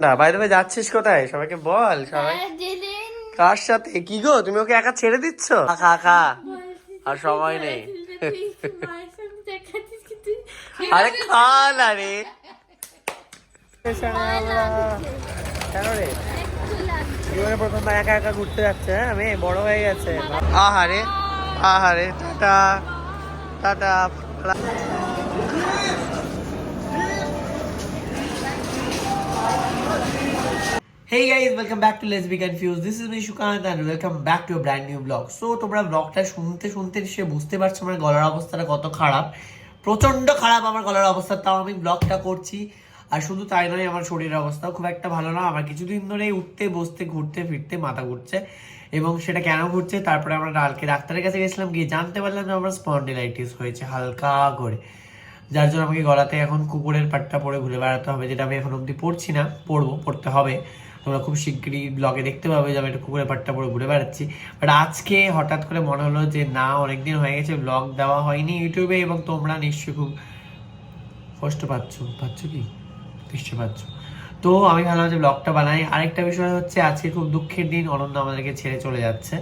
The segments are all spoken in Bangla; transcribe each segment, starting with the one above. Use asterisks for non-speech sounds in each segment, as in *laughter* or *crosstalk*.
না বাইরে ভাই যাচ্ছিস কোথায়? সবাইকে বল, সবাই কার সাথে? কি গো, তুমি ওকে একা ছেড়ে দিচ্ছ? আর সময় নেই। আরে খা না রে? কেন রে একা একা ঘুরতে যাচ্ছে হ্যাঁ? বড় হয়ে আহারে আহারে, tata. Tata Guys, welcome back to Let's Be Confused. This is me Shukant and welcome back to a brand new vlog. So তোমরা ব্লগটা শুনতে শুনতে সে বুঝতে পারছ আমার গলার অবস্থাটা কত খারাপ। প্রচণ্ড খারাপ আমার গলার অবস্থা তাও আমি ব্লগটা করছি। আর শুধু তাই নয় আমার শরীরের অবস্থাও খুব একটা ভালো না। আমার কিছুদিন ধরে উঠতে বসতে ঘুরতে ফিরতে মাথা ঘুরছে এবং সেটা কেন ঘুরছে তারপরে আমরা কালকে ডাক্তারের কাছে গেছিলাম গিয়ে জানতে পারলাম যে আমার স্পন্ডিলাইটিস হয়েছে হালকা করে। যার জন্য আমাকে গলাতে এখন কুকুরের পাট্টা পরে ঘুরে বেড়াতে হবে যেটা আমি এখন অবধি পড়ছি না পড়ব পড়তে হবে। তোমরা খুব শিগগিরই ব্লগে দেখতে পাবে যে আমি একটা কুকুরের পাট্টা পরে ঘুরে বেড়াচ্ছি। বাট আজকে হঠাৎ করে মনে হলো যে না, অনেকদিন হয়ে গেছে ব্লগ দেওয়া হয়নি ইউটিউবে এবং তোমরা নিশ্চয়ই খুব কষ্ট পাচ্ছ। পাচ্ছ কি? নিশ্চয়ই পাচ্ছ। তো আমি ভাবলাম যে ব্লগটা বানাই। আরেকটা বিষয় হচ্ছে, আজকে খুব দুঃখের দিন, অনন্য আমাদেরকে ছেড়ে চলে যাচ্ছে।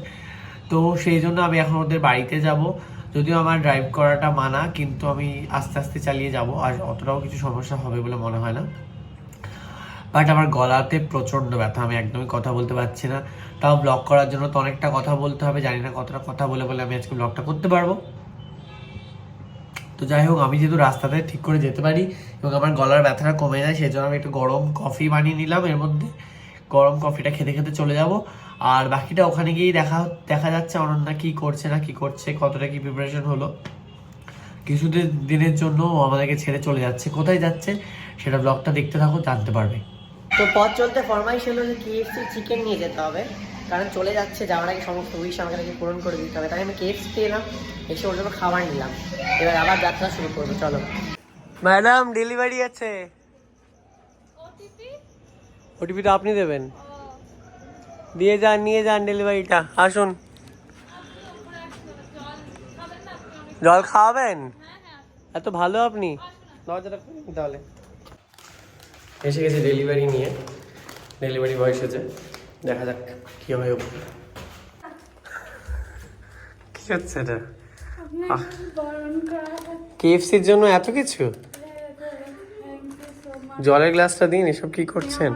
তো সেই জন্য আমি এখন ওদের বাড়িতে যাব। যদিও আমার ড্রাইভ করাটা মানা, কিন্তু আমি আস্তে আস্তে চালিয়ে যাব। আর অতটাও কিছু সমস্যা হবে বলে মনে হয় না। বাট আমার গলাতে প্রচণ্ড ব্যথা, আমি একদমই কথা বলতে পারছি না। তাও ব্লগ করার জন্য তো অনেকটা কথা বলতে হবে, জানি না কতটা কথা বলে বলে আমি আজকে ব্লগটা করতে পারব। তো যাই হোক, আমি যেহেতু রাস্তাতে ঠিক করে যেতে পারি এবং আমার গলার ব্যথাটা কমে যায় সেই জন্য আমি একটু গরম কফি বানিয়ে নিলাম। এর মধ্যে গরম কফিটা খেতে খেতে চলে যাব। আর বাকিটা ওখানে গিয়েই দেখা দেখা যাচ্ছে অনন্যা কি করছে না কি করছে, কতটা কি প্রিপারেশন হলো। কিছুদিন দিনের জন্য আমাদেরকে ছেড়ে চলে যাচ্ছে। কোথায় যাচ্ছে, সেটা ব্লগটা দেখতে থাকো, জানতে পারবে। তো পথ চলতে ফরমাইশ হলো যে কেএফসি চিকেন নিয়ে যেতে হবে। কারণ চলে যাচ্ছে যাওয়ার আগে সমস্ত উইশ আমাকে নাকি পূরণ করে দিতে হবে। তাই আমি কেএফসি এলাম এসে ওর জন্য খাবার নিলাম। এবার আবার যাত্রা শুরু করব চলো। ম্যাডাম ডেলিভারি আছে। ওটিপিটা আপনি দেবেন? দিয়ে যান নিয়ে যান ডেলিভারিটা। আসুন। জল খাওয়াবেন এত ভালো আপনি। দরজাটা তাহলে। এসে গেছে ডেলিভারি নিয়ে। ডেলিভারি বয় এসেছে। দেখা যাক কি হয়। কি হচ্ছে এটা? কেএফসির জন্য এত কিছু? জলের গ্লাসটা দিন এসব কি করছেন?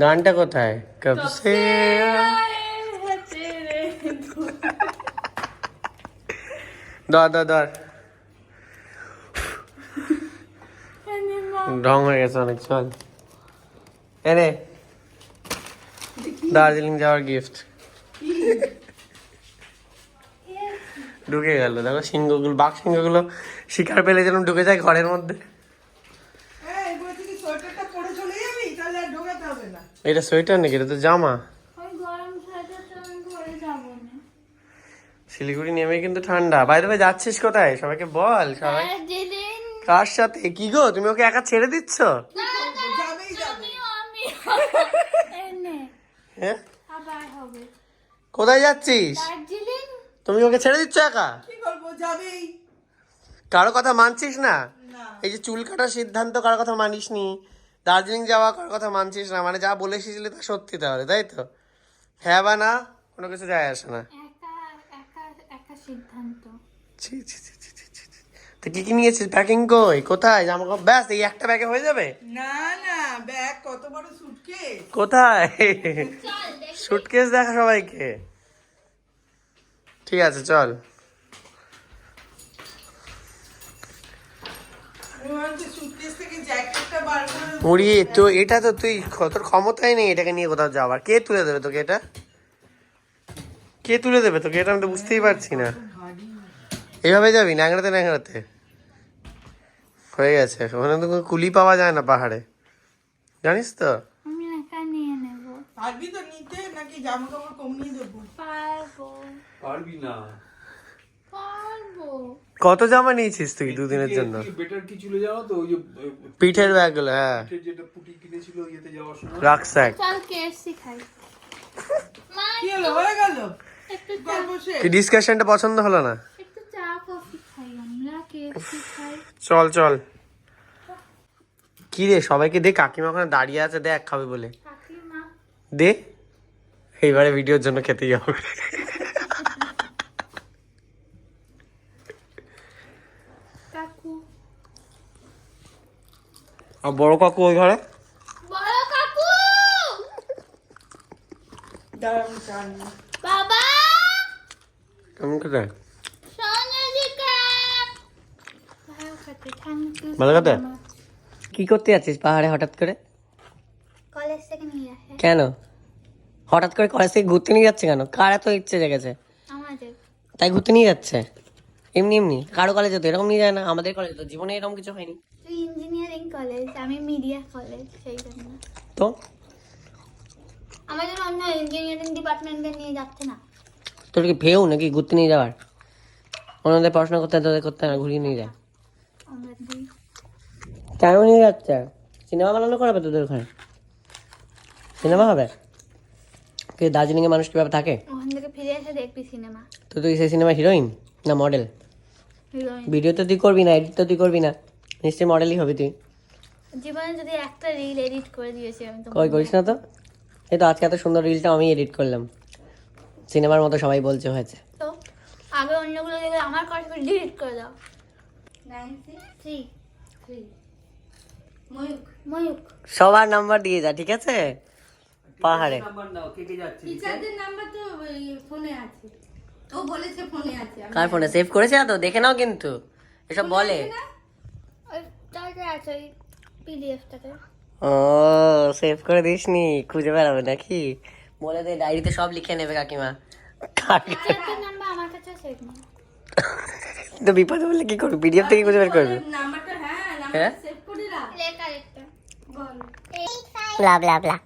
গানটা কোথায়? কব সে দর দর দর। ঢং হয়ে গেছে অনেক চল। এনে দার্জিলিং যাওয়ার গিফট ঢুকে গেল দেখো সিংহগুলো বাঘ সিংহগুলো শিকার পেলে যেন ঢুকে যায় ঘরের মধ্যে। হ্যাঁ, এবার যদি সোয়েটারটা পরে চলে যাবি, তাহলে আর ঢোকাতে হবে না। এটা সোয়েটার নাকি? এটা তো জামা। শিলিগুড়ি নেমে কিন্তু ঠান্ডা। বাইরে যাচ্ছিস কোথায়? সবাইকে বল সবাই কার সাথে? কি গো? তুমি ওকে একা ছেড়ে দিচ্ছ? হ্যাঁ কোথায় যাচ্ছিস? তুমি ওকে ছেড়ে দিচ্ছ একা? কি করব? যাবেই। কারও কথা মানছিস না। এই যে চুল কাটার সিদ্ধান্ত কারও কথা মানিস নি দার্জিলিং যাওয়া কারও কথা মানছিস না? মানে যা বলে এসেছিলি তা সত্যি তাহলে তাই তো? হ্যাঁ বা না? কোনো কিছু যায় আসে না। ছি ছি ছি। তো কি কি নিয়েছিস? প্যাকিং কই? কোথায়? জামা কাপড় ব্যাস এই একটা ব্যাগে হয়ে যাবে? না, না, ব্যাগ কত বড় suitcase? কোথায়? সুটকেস দেখা। সবাইকে। ঠিক আছে চল। মুড়ি তো এটা তো তুই তোর ক্ষমতাই নেই এটাকে নিয়ে কোথাও যাওয়ার। কে তুলে দেবে তোকে এটা? কে তুলে দেবে তোকে? এটা আমি তো বুঝতেই পারছি না। এইভাবে যাবি? ন্যাংড়াতে ন্যাংড়াতে। হয়ে গেছে। ওখানে তো কোনো কুলি পাওয়া যায় না পাহাড়ে। জানিস তো? আমি একা নিয়ে নেব। পারবি তো নিতে? নাকি জামা কাপড় কমিয়ে দেবো? পারব। পারবি না। কত জামা নিয়েছিস তুই দুদিনের জন্য? বেটার কি চলে যাওয়া তো ওই যে পিঠের ব্যাগগুলো হ্যাঁ। যেটা পুটি কিনেছিল ইয়েতে যাওয়ার সময়। রাকস্যাক চল কেএফসি খাই। কি হলো? হয়ে গেল? একটু চা। গল্প শেষ। কি ডিসকাশনটা পছন্দ হলো না? একটু চা কফি খাই KFC খাই চল চল। কি রে সবাইকে দে কাকিমা ওখানে দাঁড়িয়ে আছে দেখ খাবে বলে। দে। এইবারে ভিডিওর জন্য খেতেই হবে। আর বড় কাকু ওই ঘরে? বড় কাকু। বাবা! কেমন খেতে সোনা দিকে ভালো খেতে? কি করতে যাচ্ছিস পাহাড়ে হঠাৎ করে? কলেজ থেকে নিয়ে আসে। কেন? হঠাৎ করে কলেজ থেকে ঘুরতে নিয়ে যাচ্ছে কেন? কার এত ইচ্ছে জেগেছে? আমাদের। তাই ঘুরতে নিয়ে যাচ্ছে? এমনি এমনি। কারও কলেজে তো এরকম নিয়ে যায় না। আমাদের কলেজে তো জীবনে এরকম কিছু হয়নি। তুই ইঞ্জিনিয়ারিং কলেজ আমি মিডিয়া কলেজ সেই জন্য। তো? আমাদের অন্য ইঞ্জিনিয়ারিং ডিপার্টমেন্টে নিয়ে যাচ্ছে না। তোর কি ভেউ নাকি ঘুরতে নিয়ে যাওয়ার? ওনাদের পড়াশোনা করতে তোদের করতে না ঘুরিয়ে নিয়ে যায়? দুই নিয়ে যাচ্ছে। সিনেমা বানানো করাবে তোদের ওখানে? সিনেমা হবে? তুই দার্জিলিংয়ে মানুষ কীভাবে থাকে? ওখান থেকে ফিরে এসে দেখবি সিনেমা। তো তুই সেই সিনেমা হিরোইন না মডেল? ভিডিও তো তুই করবি না এডিট তো তুই করবি না। নিশ্চয়ই মডেলই হবি তুই। জীবনে যদি একটা রিল এডিট করে দিয়েছি আমি তো কই করিস না তো? এই তো আজকে এত সুন্দর রিলটা আমি এডিট করলাম। সিনেমার মতো সবাই বলছে হয়েছে। তো আগে অন্যগুলো দেখলে আমার কথা ডিলিট করে দাও। সবার নাম্বার দিয়ে যা ঠিক আছে? পাহাড়ে। কার ফোনে? সেভ করেছে তো দেখে নাও কিন্তু। এসব বলে। ও সেভ করে দিসনি। খুঁজে বেড়াবে নাকি? বলে দে ডায়েরিতে সব লিখে নেবে কাকিমা। নাম্বার আমার কাছে সেভ নেই। *laughs* তো বিপদে বললে কি করবি? পিডিএফ থেকে খুঁজে বের করবে? হ্যাঁ? বল ব্লা ব্লা।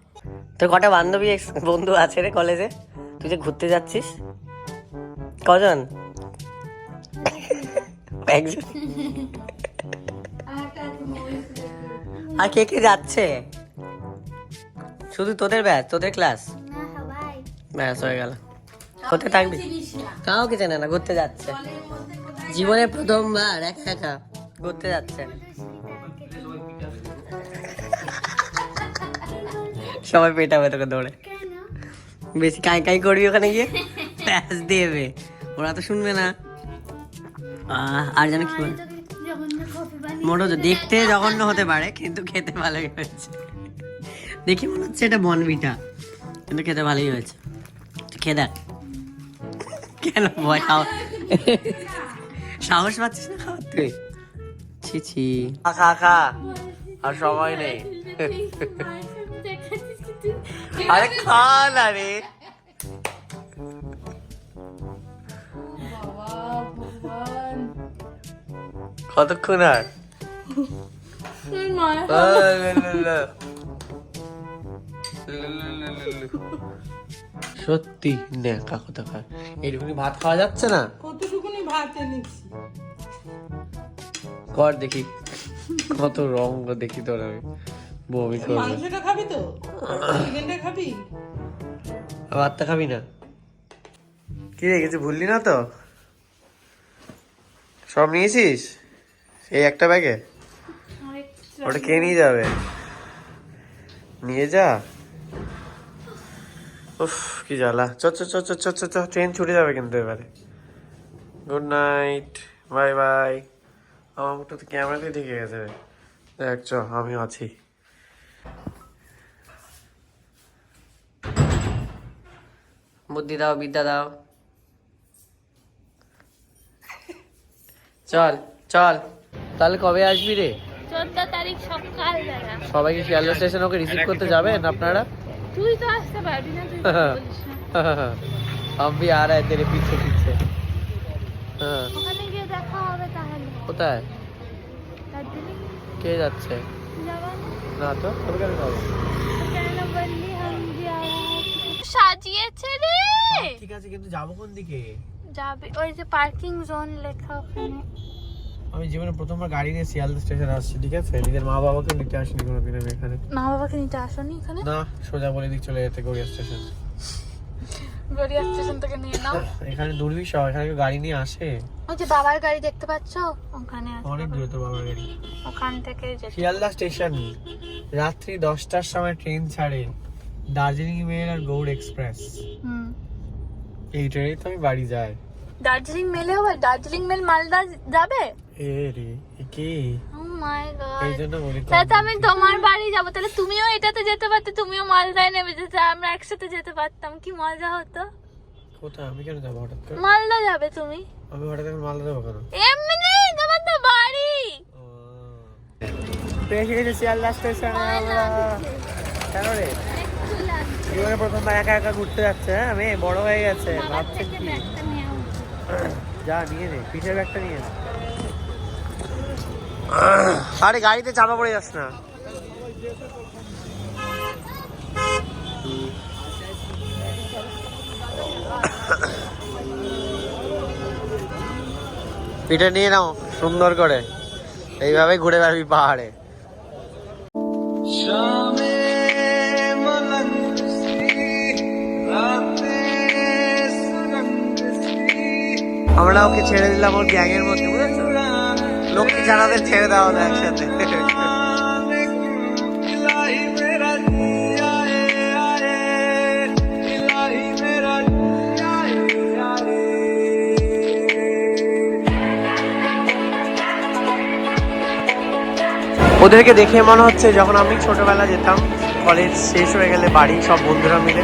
তোর কটা বান্ধবী বন্ধু আছে রে কলেজে তুই যে ঘুরতে যাচ্ছিস? কজন? একজন। আর কে কে যাচ্ছে? শুধু তোদের ব্যাচ তোদের ক্লাস ব্যাস হয়ে গেল। কোথায় থাকবি? কাউকে চেনে না ঘুরতে যাচ্ছে। জীবনে প্রথমবার, একা একা। ঘুরতে যাচ্ছে সবাই পেটাবে তোকে দৌড়ে। বেশি কাই কাই করবি ওখানে গিয়ে? প্যাস দেবে। ওরা তো শুনবে না। আর যেন কি বলে? মোটো তো দেখতে জঘন্য হতে পারে, কিন্তু খেতে ভালোই হয়েছে। দেখি মনে হচ্ছে এটা বনবিটা কিন্তু খেতে ভালোই হয়েছে। খেয়ে দেখ। কেন ভয় খাও সাহস পাচ্ছিস না খাওয়ার তুই ছি ছি খা, খা খা। আর সময় নেই। আরে খা না রে। কতক্ষণ আর? সত্যি নে কাকু টাকা এইটুকুনি ভাত খাওয়া যাচ্ছে না? ভাত এনেছি কর দেখি কত রং দেখি তোর আমি। বমি করব। মাংসটা খাবি তো? চিকেনটা খাবি? ভাতটা খাবি না? কি রে কিছু ভুললি না তো? সব নিয়েছিস? এই একটা ব্যাগে? ওটা কে নিয়ে যাবে। নিয়ে যা। উফ কি জ্বালা। চ চ চ চ চ চ চ ট্রেন ছুটে যাবে কিন্তু এবারে। গুড নাইট বাই বাই আমার মুখটা তো ক্যামেরাতে ঢেকে গেছে দেখ চ আমি আছি বুদ্ধি দাও বিদ্যা দাও চল চল তাহলে কবে আসবি রে চোদ্দ তারিখ সকাল বেলা সবাইকে শিয়ালদা স্টেশন ওকে রিসিভ করতে যাবেন আপনারা তুই তো আসতে পারবি না তুই তো বলিস না *laughs* हम भी आ रहे हैं तेरे पीछे पीछे হ্যাঁ। ওখানে গিয়ে দেখা হবে তাহলে। কোথায়? দার্জিলিং। কে যাচ্ছে? না তো? তবে কেন যাব সাজিয়েছে রে! ঠিক আছে কিন্তু যাব কোন দিকে? যাবে ওই যে পার্কিং জোন লেখা ওখানে। আমি জীবনে প্রথমবার গাড়ি নিয়ে শিয়ালদা স্টেশন আসছি ঠিক আছে? নিজের মা বাবাকে নিতে আসিনি কোনোদিন আমি এখানে। মা বাবাকে নিতে আসনি এখানে? না সোজা বলে দিক চলে যেতে গড়িয়া স্টেশন। গড়িয়া স্টেশন থেকে নিয়ে নাও। এখানে দুর্বিষহ এখানে কেউ গাড়ি নিয়ে আসে? ওই যে বাবার গাড়ি দেখতে পাচ্ছ? ওখানে আছে। অনেক দূরে তো বাবার গাড়ি। ওখান থেকে যেতে। শিয়ালদা স্টেশন রাত্রি দশটার সময় ট্রেন ছাড়ে দার্জিলিং মেল আর গৌড় এক্সপ্রেস। হুম। এই ট্রেনেই তো আমি বাড়ি যাই। দার্জিলিং মেলে হবে দার্জিলিং মেল মালদা যাবে? এ রে কি? মাই গড তাহলে আমি তোমার বাড়ি যাব। তাহলে তুমিও এটাতে যেতে পারতে তুমিও মালদায় নেমে যেতে। আমরা একসাথে যেতে পারতাম। কি মজা হতো। কোথায়? আমি কেন যাব হঠাৎ করে? মালদা যাবে তুমি। আমি হঠাৎ করে মালদা যাব কেন? এমনি তোমার তো বাড়ি। গেছে শিয়ালদা স্টেশন কেন রে? জীবনে প্রথমবার একা একা ঘুরতে যাচ্ছে হ্যাঁ? মেয়ে বড় হয়ে গেছে ভাবছে কি? যা নিয়ে নে পিঠের ব্যাগটা নিয়ে নে আরে গাড়িতে চাপা পড়ে যাস না। পিঠে নিয়ে নাও সুন্দর করে। এইভাবে ঘুরে বেড়াবি পাহাড়ে। আমরা ওকে ছেড়ে দিলাম ওর গ্যাংয়ের মধ্যে বুঝেছ? লক্ষ্মী ছাড়াদের ছেড়ে দেওয়া হলো একসাথে। ওদেরকে দেখে মনে হচ্ছে যখন আমি ছোটবেলা যেতাম কলেজ শেষ হয়ে গেলে বাড়ি সব বন্ধুরা মিলে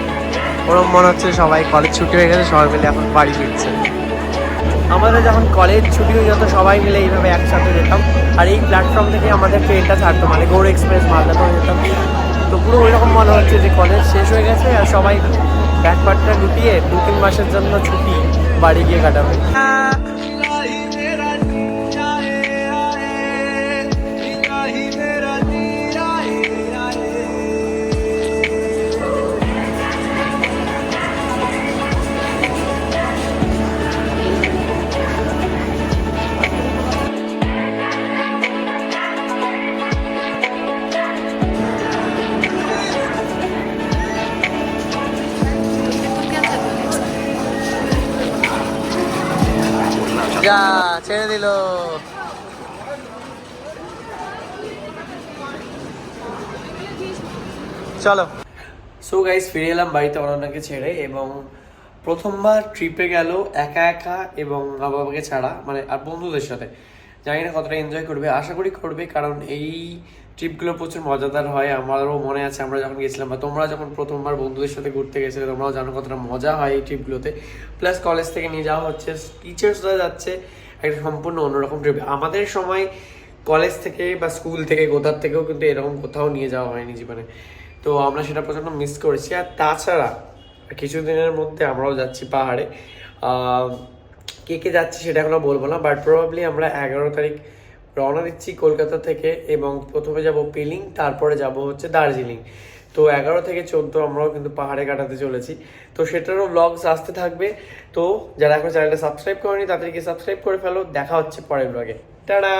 ওরকম মনে হচ্ছে সবাই কলেজ ছুটি হয়ে গেলে সবাই মিলে এখন বাড়ি ফিরছে। আমাদের যখন কলেজ ছুটি হয়ে যেত, সবাই মিলে এইভাবে একসাথে যেতাম। আর এই প্ল্যাটফর্ম থেকে আমাদের ট্রেনটা ছাড়তো মানে গৌড় এক্সপ্রেস মালদা যেতাম। তো পুরো ওইরকম মনে হচ্ছে যে কলেজ শেষ হয়ে গেছে আর সবাই ব্যাকপার্টটা গুটিয়ে দু তিন মাসের জন্য ছুটি বাড়ি গিয়ে কাটাবে। যা ছেড়ে চলো। সো গাইস ফিরে এলাম বাড়িতে অনন্যাকে ছেড়ে এবং প্রথমবার ট্রিপে গেল একা একা এবং মা বাবাকে ছাড়া মানে আর বন্ধুদের সাথে। জানি না কতটা এনজয় করবে। আশা করি করবে, কারণ এই ট্রিপগুলো প্রচুর মজাদার হয়। আমারও মনে আছে, আমরা যখন গেছিলাম, বা তোমরা যখন প্রথমবার বন্ধুদের সাথে ঘুরতে গেছিলে, তোমরাও জানো কতটা মজা হয় এই ট্রিপগুলোতে প্লাস কলেজ থেকে নিয়ে যাওয়া হচ্ছে টিচার্সরা যাচ্ছে, একটা সম্পূর্ণ অন্যরকম ট্রিপ আমাদের সময় কলেজ থেকে বা স্কুল থেকে কোথার থেকেও কিন্তু এরকম কোথাও নিয়ে যাওয়া হয়নি জীবনে। তো আমরা সেটা প্রচণ্ড মিস করেছি। আর তাছাড়া, কিছুদিনের মধ্যে আমরাও যাচ্ছি পাহাড়ে। কে কে যাচ্ছি সেটা এখনও বলব না বাট প্রবাবলি আমরা এগারো তারিখ রওনা দিচ্ছি কলকাতা থেকে এবং প্রথমে যাব পিলিং, তারপরে যাব হচ্ছে দার্জিলিং। তো এগারো থেকে চোদ্দ আমরাও কিন্তু পাহাড়ে কাটাতে চলেছি। তো সেটারও ব্লগস আসতে থাকবে। তো যারা এখন চ্যানেলটা সাবস্ক্রাইব করেনি, তাদেরকে সাবস্ক্রাইব করে ফেলো। দেখা হচ্ছে পরের ব্লগে টাটা!